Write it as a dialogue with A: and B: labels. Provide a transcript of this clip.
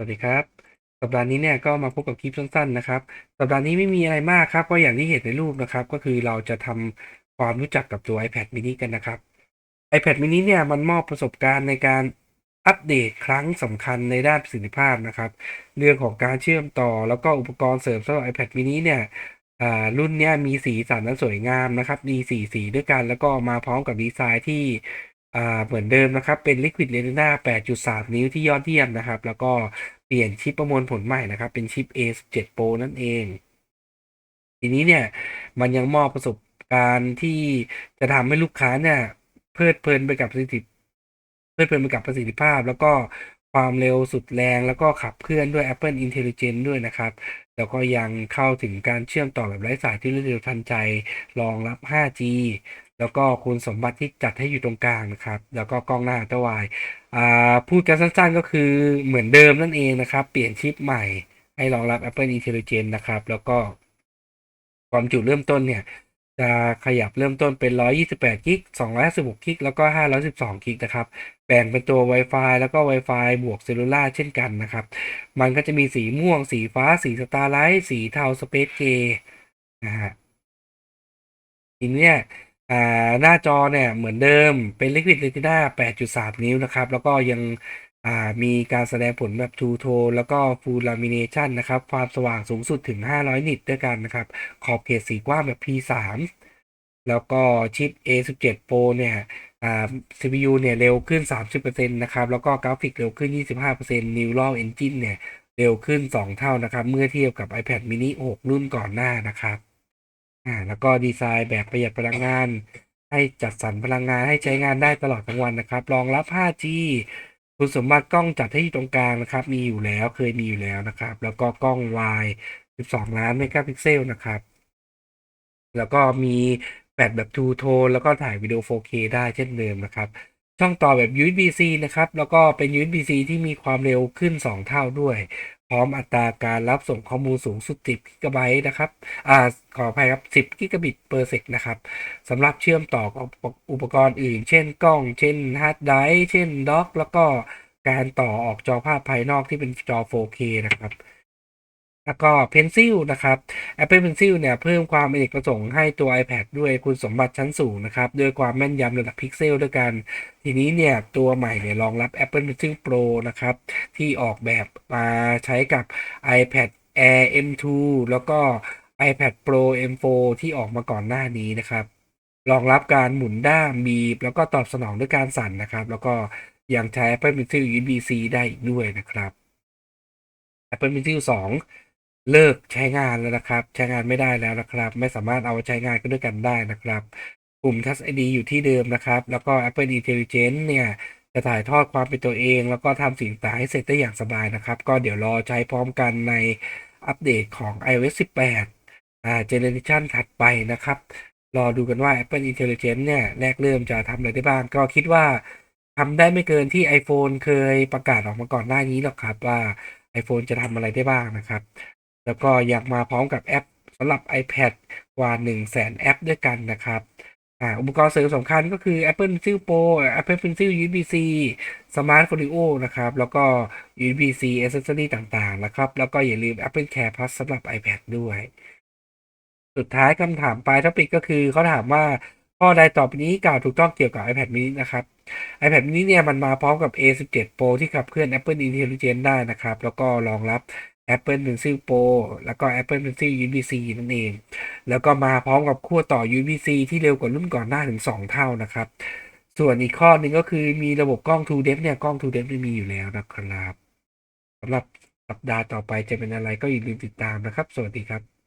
A: สวัสดีครับ สัปดาห์นี้เนี่ยก็มาพบกับคลิปสั้นๆนะครับ สัปดาห์นี้ไม่มีอะไรมากครับ ก็อย่างที่เห็นในรูปนะครับ ก็คือเราจะทำความรู้จักกับตัว iPad mini กันนะครับ iPad mini เนี่ยมันมอบประสบการณ์ในการอัปเดตครั้งสำคัญในด้านประสิทธิภาพนะครับ เรื่องของการเชื่อมต่อแล้วก็อุปกรณ์เสริมสำหรับ iPad mini เนี่ยรุ่นนี้มีสีสันและสวยงามนะครับ มีสีสีด้วยกัน แล้วก็มาพร้อมกับดีไซน์ที่ เหมือนเดิมนะครับ เป็น Liquid Retina 8.3 นิ้วที่ยอดเยี่ยมนะครับ แล้วก็เปลี่ยนชิปประมวลผลใหม่นะครับ เป็นชิป A17 Pro นั่นเอง ทีนี้เนี่ย มันยังมอบประสบการณ์ที่จะทำให้ลูกค้าเนี่ย เพลิดเพลินไปกับประสิทธิเพลิดเพลินไปกับประสิทธิภาพ แล้วก็ความเร็วสุดแรงแล้วก็ขับเคลื่อนด้วย Apple Intelligence ด้วยนะครับ แล้วก็ยังเข้าถึงการเชื่อมต่อแบบไร้สายที่รวดเร็วทันใจรองรับ 5G แล้วก็คุณสมบัติที่จัดให้อยู่ตรงกลางนะครับ แล้วก็กล้องหน้าอัลตร้าไวด์อ่าพูดกันสั้นๆก็คือเหมือนเดิมนั่นเองนะครับ เปลี่ยนชิปใหม่ให้รองรับ Apple Intelligence นะครับ แล้วก็ความจุเริ่มต้นเนี่ย จะขยับเริ่มต้นเป็น 128กิก256กิกแล้วก็ 512กิกนะครับ แบ่งเป็นตัว Wi-Fi แล้วก็ Wi-Fi บวกเซลลูล่าเช่นกันนะครับ มันก็จะมีสีม่วง สีฟ้า สีสตาร์ไลท์ สีเทาสเปซเกย์นะฮะทีนี้ อ่าหน้าจอเนี่ยเหมือนเดิมเป็น Liquid Retina 8.3 นิ้วนะครับ แล้วก็ยังอ่ามีการแสดงผลแบบ True Tone แล้วก็ Full Lamination นะครับ ความสว่างสูงสุดถึง 500 นิตด้วยกันนะครับ ขอบเขตสีกว้างแบบ P3 แล้วก็ชิป A17 Pro เนี่ยอ่า CPU เนี่ยเร็วขึ้น 30%นะครับ แล้วก็กราฟิกเร็วขึ้น 25% Neural Engine เนี่ยเร็วขึ้น 2 เท่านะครับ เมื่อเทียบกับ iPad mini 6 รุ่นก่อนหน้านะครับ อ่าแล้วก็ดีไซน์แบบประหยัดพลังงาน ให้จัดสรรพลังงานให้ใช้งานได้ตลอดทั้งวันนะครับ รองรับ 5G คุณสมบัติกล้องจัดให้อยู่ตรงกลางนะครับ มีอยู่แล้วเคยมีอยู่แล้วนะครับ แล้วก็กล้อง wide 12 ล้านเมกะพิกเซลนะครับ แล้วก็มีแบตแบบ True Tone แล้วก็ถ่ายวิดีโอ 4K ได้เช่นเดิมนะครับ ช่องต่อแบบ USB-C นะครับ แล้วก็เป็น USB-C ที่มีความเร็วขึ้น 2 เท่าด้วย พร้อมอัตราการรับส่งข้อมูลสูงสุด 10กิกะไบต์นะครับอ่าขออภัยครับ 10กิกะบิตเปอร์เซกนะครับสำหรับเชื่อมต่อกับอุปกรณ์อื่น เช่นกล้อง เช่นฮาร์ดไดรฟ์เช่นด็อก แล้วก็การต่อออกจอภาพภายนอกที่เป็นจอ 4K นะครับ แล้วก็ Pencil นะครับ Apple Pencil เนี่ยเพิ่มความเป็นเอกประสงค์ให้ตัว iPad ด้วยคุณสมบัติชั้นสูงนะครับด้วยความแม่นยำระดับพิกเซลด้วยกัน ทีนี้เนี่ยตัวใหม่เนี่ยรองรับ Apple Pencil Pro นะครับที่ออกแบบมาใช้กับ iPad Air M2 แล้วก็ iPad Pro M4 ที่ออกมาก่อนหน้านี้นะครับรองรับการหมุนด้ามบีบ แล้วก็ตอบสนองด้วยการสั่นนะครับ แล้วก็ยังใช้ Apple Pencil USB-C ได้อีกด้วยนะครับ Apple Pencil 2 เลิกใช้งานแล้วนะครับ ใช้งานไม่ได้แล้วนะครับ ไม่สามารถเอาใช้งานกันด้วยกันได้นะครับปุ่ม Touch ID อยู่ที่เดิมนะครับ แล้วก็ Apple Intelligence เนี่ยจะถ่ายทอดความเป็นตัวเอง แล้วก็ทำสิ่งต่างให้เสร็จได้อย่างสบายนะครับ ก็เดี๋ยวรอใช้พร้อมกันในอัปเดตของ iOS 18อ่าเจเนอเรชันถัดไปนะครับ รอดูกันว่า Apple Intelligence เนี่ยแรกเริ่มจะทำอะไรได้บ้าง ก็คิดว่าทำได้ไม่เกินที่ iPhone เคยประกาศออกมาก่อนหน้านี้หรอกครับว่า iPhone จะทำอะไรได้บ้างนะครับ แล้วก็ยังมาพร้อมกับแอปสำหรับ iPad กว่า 1 0 0 0 0แสนแอปด้วยกันนะครับอุปกรณ์เสริมสำคัญก็คือ Apple Pencil Pro Apple Pencil USB-C Smart Folio นะครับ แล้วก็ USB-C Accessory ต่างๆ นะครับ แล้วก็อย่าลืม Apple Care Plus สำหรับ iPad ด้วย สุดท้ายคำถามปลายท็อปิกก็คือเขาถามว่าข้อใดต่อไปนี้กล่าวถูกต้องเกี่ยวกับ iPad mini นะครับ iPad mini เนี่ยมันมาพร้อมกับ A17 Pro ที่ขับเคลื่อน Apple Intelligence ได้นะครับ แล้วก็รองรับ Apple Pencil Pro แล้วก็ Apple Pencil USB-C นั่นเอง แล้วก็มาพร้อมกับขั้วต่อ USB-C ที่เร็วกว่ารุ่นก่อนหน้าถึง 2 เท่านะครับ ส่วนอีกข้อหนึ่งก็คือมีระบบกล้อง True Depth เนี่ย กล้อง True Depth ไม่มีอยู่แล้วนะครับสำหรับสัปดาห์ต่อไปจะเป็นอะไรก็อย่าลืมติดตามนะครับ สวัสดีครับ